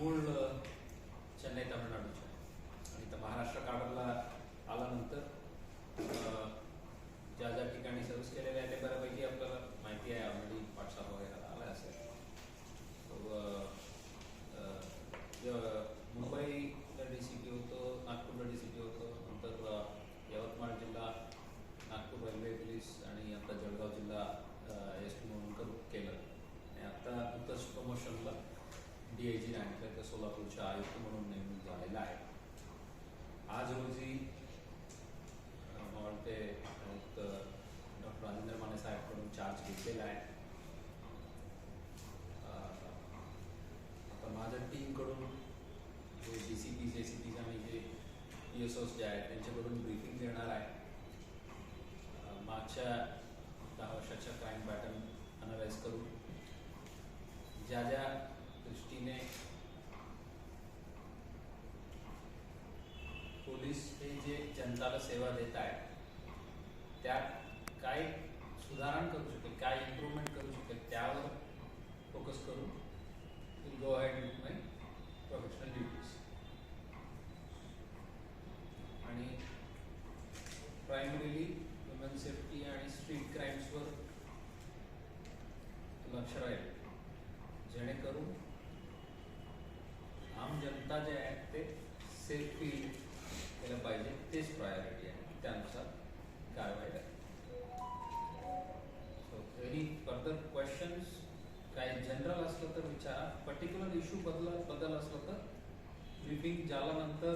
मूळ चेन्नई तामिळनाडूच्या आणि महाराष्ट्र काढत डी आय जी आयुक्त म्हणून नेमून झालेला आहे. आज रोजी मला आयुक्त डॉक्टर राजेंद्र माने साहेबकडून चार्ज घेतलेला आहे. आता माझ्या टीमकडून जे D C P J C J P S ओस जे आहेत त्यांच्याकडून ब्रीफिंग देणार आहे. मागच्या दहा वर्षाच्या क्राईम पॅटर्न अनालाइज करून ज्या ज्या पोलीस हे जे जनताला सेवा देत आहेत त्यात काय सुधारण करू शकेल काय इम्प्रूव्हमेंट करू शकेल त्यावर फोकस करून will go ahead with my professional duties आणि primarily woman safety and street क्राईम्सवर लक्ष राहील. जेणेकरून आम जनता जे आहेत ते सेफ फील केलं पाहिजे तेच प्रायोरिटी आहे. त्यानुसार कारवाई करायची सो एनी फर्दर क्वेश्चन्स काही जनरल असलं तर विचारा. पर्टिक्युलर इश्यू बदल बदल असलं तर ब्रिफिंग झाल्यानंतर